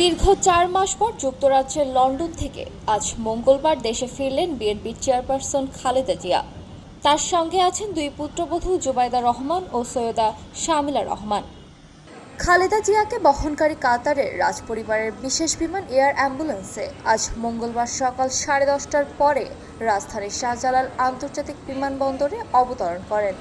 দীর্ঘ চার মাস পর যুক্তরাজ্যের লন্ডন থেকে আজ মঙ্গলবার দেশে ফিরলেন বিএনপির চেয়ারপারসন খালেদা জিয়া। তার সঙ্গে আছেন দুই পুত্রবধূ জুবাইদা রহমান ও সৈয়দা শামিলা রহমান। খালেদা জিয়াকে বহনকারী কাতারের রাজপরিবারের বিশেষ বিমান এয়ার অ্যাম্বুলেন্সে আজ মঙ্গলবার সকাল সাড়ে দশটার পরে রাজধানীর শাহজালাল আন্তর্জাতিক বিমানবন্দরে অবতরণ করেন।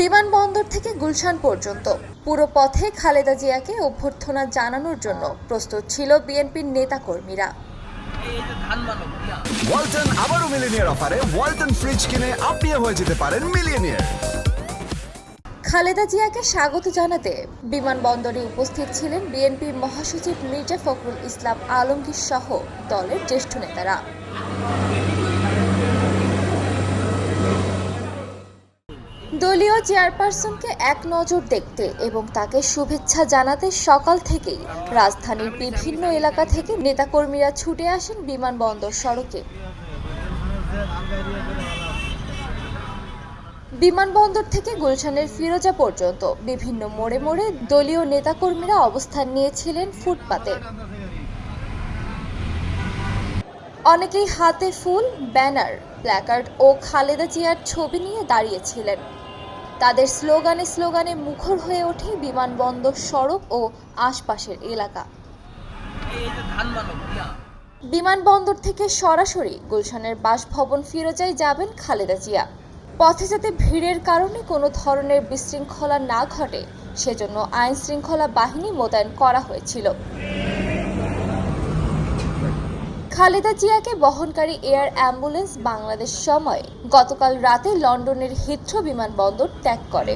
বিমানবন্দর থেকে গুলশান পর্যন্ত। পুরো পথে খালেদা জিয়াকে অভ্যর্থনা জানানোর জন্য প্রস্তুত ছিল বিএনপির নেতাকর্মীরা। ওয়ালটন আবারও মিলিনিয়ার অফারে ওয়ালটন ফ্রিজ কিনে আপনিও হয়ে যেতে পারেন মিলিয়নিয়ার। খালেদা জিয়াকে স্বাগত জানাতে বিমানবন্দরে উপস্থিত ছিলেন বিএনপি মহাসচিব মির্জা ফখরুল ইসলাম আলমগীর সহ দলের জ্যেষ্ঠ নেতারা। দলীয় চেয়ারপারসনকে এক নজর দেখতে এবং তাকে শুভেচ্ছা জানাতে সকাল থেকেই রাজধানীর বিভিন্ন এলাকা থেকে নেতাকর্মীরা ছুটে আসেন বিমানবন্দর সড়কে। বিমানবন্দর থেকে গুলশানের ফিরোজা পর্যন্ত বিভিন্ন মোড়ে মোড়ে দলীয় নেতাকর্মীরা অবস্থান নিয়েছিলেন ফুটপাতে। অনেকেই হাতে ফুল, ব্যানার, প্ল্যাকার্ড ও খালেদা জিয়ার ছবি নিয়ে দাঁড়িয়েছিলেন। তাদের স্লোগানে স্লোগানে মুখর হয়ে ওঠে বিমানবন্দর সড়ক ও আশপাশের এলাকা। বিমানবন্দর থেকে সরাসরি গুলশানের বাসভবন ফিরোজায় যাবেন খালেদা জিয়া। পথে যাতে ভিড়ের কারণে কোনো ধরনের বিশৃঙ্খলা না ঘটে, সেজন্য আইন শৃঙ্খলা বাহিনী মোতায়েন করা হয়েছিল। খালেদা জিয়াকে বহনকারী এয়ার অ্যাম্বুলেন্স বাংলাদেশ সময় গতকাল রাতে লন্ডনের হিথ্রো বিমানবন্দর ত্যাগ করে.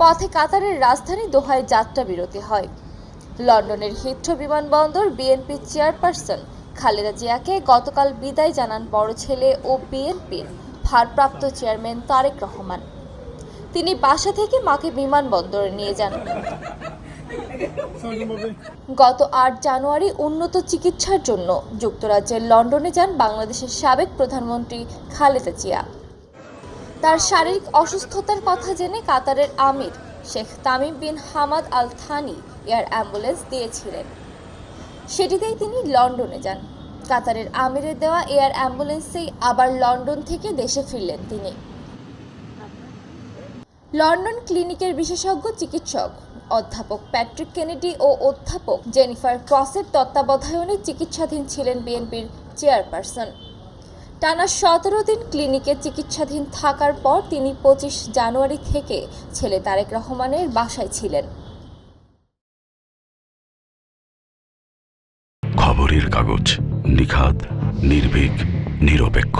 পথে কাতারের রাজধানী দোহায় যাত্রা বিরতি হয় লন্ডনের হিথ্রো বিমানবন্দর বিএনপি চেয়ারপারসন খালেদা জিয়াকে গতকাল বিদায় জানান বড় ছেলে ও বিএনপির ভারপ্রাপ্ত চেয়ারম্যান তারেক রহমান তিনি বাসা থেকে মাকে বিমানবন্দরে নিয়ে যান। গত আট জানুয়ারি উন্নত চিকিৎসার জন্য যুক্তরাজ্যের লন্ডনে যান বাংলাদেশের সাবেক প্রধানমন্ত্রী খালেদা জিয়া। তার শারীরিক অসুস্থতার কথা জেনে কাতারের আমির Sheikh Tamim bin Hamad Al Thani air ambulance দিয়েছিলেন। সেটিতেই তিনি লন্ডনে যান। কাতারের আমিরের দেওয়া এয়ার অ্যাম্বুলেন্সেই আবার লন্ডন থেকে দেশে ফিরলেন তিনি। লন্ডন ক্লিনিকের বিশেষজ্ঞ চিকিৎসক অধ্যাপক প্যাট্রিক কেনেডি ও অধ্যাপক জেনিফার ক্রসের তত্ত্বাবধায়নে চিকিৎসাধীন ছিলেন বিএনপির চেয়ারপারসন। টানা সতেরো দিন ক্লিনিকে চিকিৎসাধীন থাকার পর তিনি পঁচিশ জানুয়ারি থেকে ছেলে তারেক রহমানের বাসায় ছিলেন। খবরের কাগজ নিখাদ, নির্ভীক, নিরপেক্ষ।